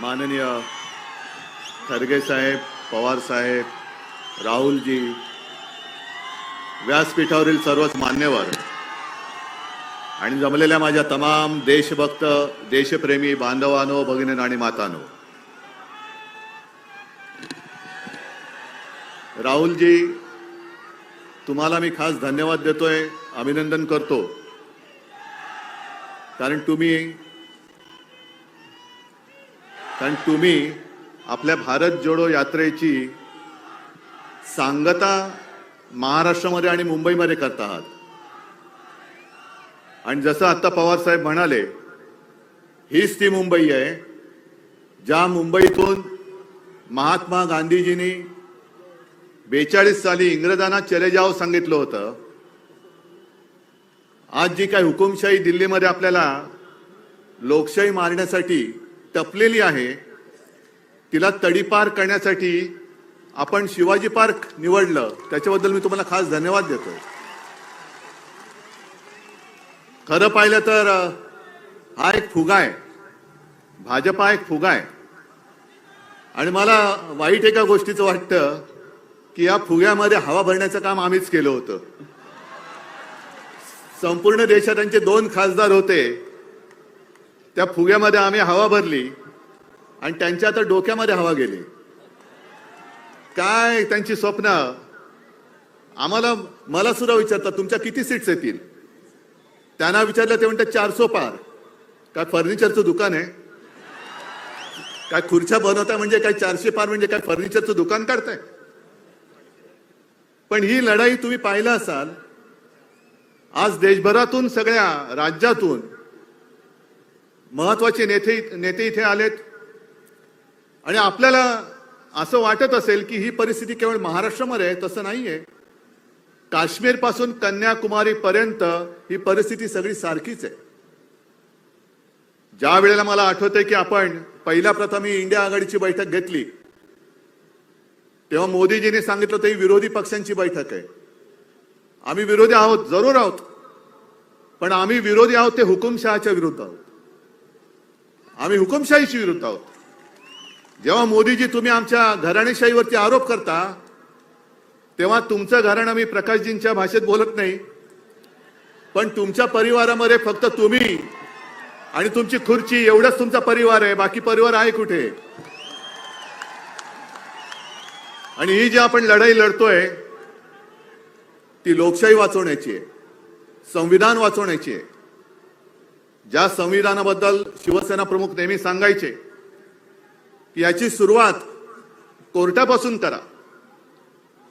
माननीय खरगे साहेब पवार साहेब राहुलजी व्यासपीठावरील सर्वच मान्यवर आणि जमलेल्या माझ्या तमाम देशभक्त देशप्रेमी बांधवानो भगिनी आणि मातानो. राहुलजी तुम्हाला मी खास धन्यवाद देतोय अभिनंदन करतो. कारण तुम्ही कारण तुम्ही आपल्या भारत जोडो यात्रेची सांगता महाराष्ट्रामध्ये आणि मुंबईमध्ये करत आहात आणि जसं आता पवार साहेब म्हणाले हीच ती मुंबई आहे ज्या मुंबईतून महात्मा गांधीजींनी बेचाळीस साली इंग्रजांना चले जाव सांगितलं होतं. आज जी काही हुकुमशाही दिल्लीमध्ये आपल्याला लोकशाही मारण्यासाठी टपलेली आहे तिला तडीपार करण्यासाठी आपण शिवाजी पार्क निवडलं. त्याच्याबद्दल मी तुम्हाला खास धन्यवाद देतोय. खरं पाहिलं तर हा एक फुगा आहे. भाजपा एक फुगा आहे. आणि मला वाईट एका गोष्टीचं वाटतं की या फुग्यामध्ये हवा भरण्याचं काम आम्हीच केलं होतं. संपूर्ण देशात त्यांचे दोन खासदार होते. त्या फुग्यामध्ये आम्ही हवा भरली आणि त्यांच्या आता डोक्यामध्ये हवा गेली. काय त्यांची स्वप्न? आम्हाला मला सुद्धा विचारतात तुमच्या किती सीट्स येतील? त्यांना विचारलं ते म्हणतात चारसो पार. काय फर्निचरचं दुकान आहे? काय खुर्च्या बनवताय म्हणजे काय चारशे पार म्हणजे काय फर्निचरचं दुकान काढताय? पण ही लढाई तुम्ही पाहिलं असाल आज देशभरातून सगळ्या राज्यातून महत्त्वाचे नेते नेते इथे आलेत. आणि आपल्याला असं वाटत असेल की ही परिस्थिती केवळ महाराष्ट्रामध्ये आहे तसं नाहीये. काश्मीरपासून कन्याकुमारी पर्यंत ही परिस्थिती सगळी सारखीच आहे. ज्या वेळेला मला आठवतंय की आपण पहिल्या प्रथम ही इंडिया आघाडीची बैठक घेतली तेव्हा मोदीजींनी सांगितलं होतं ही विरोधी पक्षांची बैठक आहे. आम्ही विरोधी आहोत जरूर आहोत. पण आम्ही विरोधी आहोत ते हुकुमशहाच्या विरुद्ध आहोत. आम्ही हुकुमशाहीशी विरुद्ध आहोत. जेव्हा मोदीजी तुम्ही आमच्या घराणेशाहीवरती आरोप करता तेव्हा तुमचं घराणं मी प्रकाशजींच्या भाषेत बोलत नाही. पण तुमच्या परिवारामध्ये फक्त तुम्ही आणि तुमची खुर्ची एवढंच तुमचा परिवार आहे बाकी परिवार आहे कुठे? आणि ही जी आपण लढाई लढतोय ती लोकशाही वाचवण्याची आहे संविधान वाचवण्याची आहे. ज्या संविधानाबद्दल शिवसेना प्रमुख नेहमी सांगायचे की याची सुरुवात कोर्टापासून करा.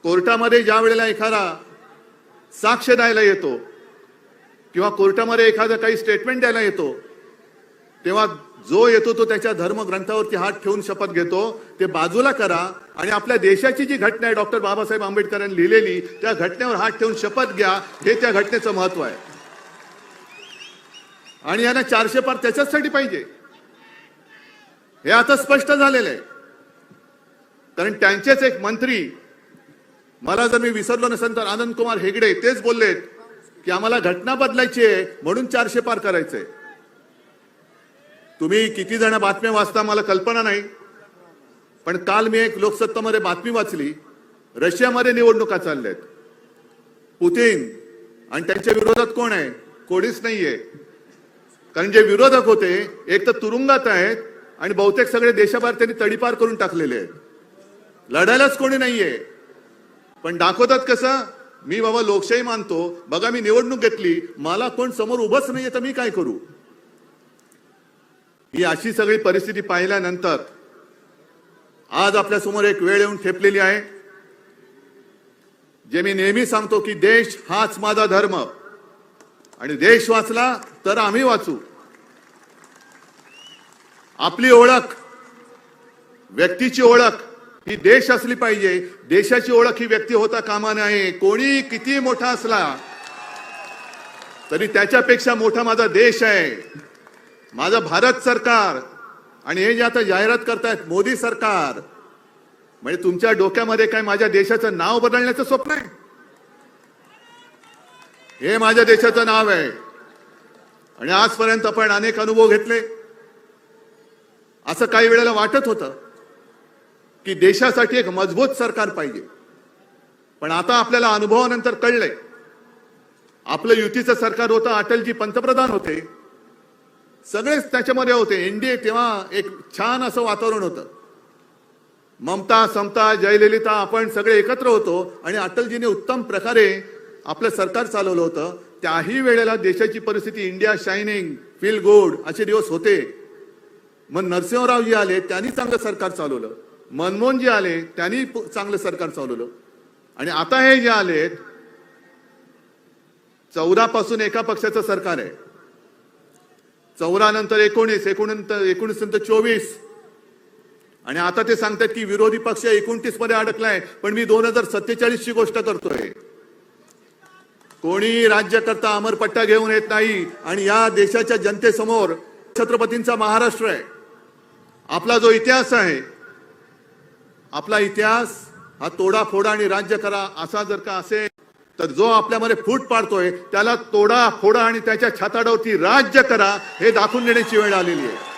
कोर्टामध्ये ज्या वेळेला एखादा साक्ष द्यायला येतो किंवा कोर्टामध्ये एखादं काही स्टेटमेंट द्यायला येतो तेव्हा जो येतो तो त्याच्या धर्मग्रंथावरती हात ठेवून शपथ घेतो ते बाजूला करा आणि आपल्या देशाची जी घटना आहे डॉक्टर बाबासाहेब आंबेडकरांनी लिहिलेली त्या घटनेवर हात ठेवून शपथ घ्या. हे त्या घटनेचं महत्त्व आहे. आणि यांना चारशे पार त्याच्याचसाठी पाहिजे. हे आता स्पष्ट झालेलं आहे कारण त्यांचेच एक मंत्री मला जर मी विसरलो नसेल तर आनंद कुमार हेगडे तेच बोललेत की आम्हाला घटना बदलायची आहे म्हणून चारशे पार करायचंय. तुम्ही किती जण बातम्या वाचता मला कल्पना नाही. पण काल मी एक लोकसत्तामध्ये बातमी वाचली. रशियामध्ये निवडणुका चालल्यात. पुतीन आणि त्यांच्या विरोधात कोण आहे? कोणीच नाहीये. कारण जे विरोधक होते एक तर तुरुंगात आहेत आणि बहुतेक सगळे देशाबाहेर त्यांनी तडीपार करून टाकलेले आहेत. लढायलाच कोणी नाहीये. पण दाखवतात कसं? मी बाबा लोकशाही मानतो. बघा मी निवडणूक घेतली. मला कोण समोर उभंच नाहीये तर मी काय करू? ही अशी सगळी परिस्थिती पाहिल्यानंतर आज आपल्यासमोर एक वेळ येऊन ठेपलेली आहे जे मी नेहमी सांगतो की देश हाच माझा धर्म. आणि देश वाचला तर आम्ही वाचू. आपली ओळख व्यक्तीची ओळख ही देश असली पाहिजे. देशाची ओळख ही व्यक्ती होता कामा नये. कोणी किती मोठा असला तरी त्याच्यापेक्षा मोठा माझा देश आहे. माझा भारत सरकार आणि हे जे आता जाहिरात करतायत मोदी सरकार म्हणजे तुमच्या डोक्यामध्ये काय माझ्या देशाचं नाव बदलण्याचं स्वप्न आहे? हे माझ्या देशाचं नाव आहे. आणि आजपर्यंत आपण अनेक अनुभव घेतले. असं काही वेळेला वाटत होतं की देशासाठी एक मजबूत सरकार पाहिजे. पण आता आपल्याला अनुभवानंतर कळलंय. आपलं युतीचं सरकार होतं अटलजी पंतप्रधान होते. सगळेच त्याच्यामध्ये होते. एनडीए तेव्हा एक छान असं वातावरण होतं. ममता समता जयललिता आपण सगळे एकत्र होतो आणि अटलजीने उत्तम प्रकारे आपलं सरकार चालवलं होतं त्याही वेळेला देशाची परिस्थिती इंडिया शायनिंग फील गुड असे दिवस होते. मग नरसिंहरावजी आले त्यांनी चांगलं सरकार चालवलं. मनमोहनजी आले त्यांनी चांगलं सरकार चालवलं. आणि आता हे जे आले चौदा पासून एका पक्षाचं सरकार आहे. चौदा नंतर एकोणीस एकोणनंतर एकोणीस नंतर चोवीस. आणि आता ते सांगतात की विरोधी पक्ष एकोणतीसमध्ये अडकलाय पण मी दोन हजार सत्तेचाळीस ची गोष्ट करतोय. कोणी राज्यकर्ता अमरपट्टा घेऊन येत नाही आणि या देशाच्या जनतेसमोर छत्रपतींचा महाराष्ट्र आहे. आपला जो इतिहास आहे आपला इतिहास हा तोडाफोडा आणि राज्य करा असा जर का असेल तर जो आपल्यामध्ये फूट पाडतोय त्याला तोडा फोडा आणि त्याच्या छाताडावरती राज्य करा हे दाखवून देण्याची वेळ आलेली आहे.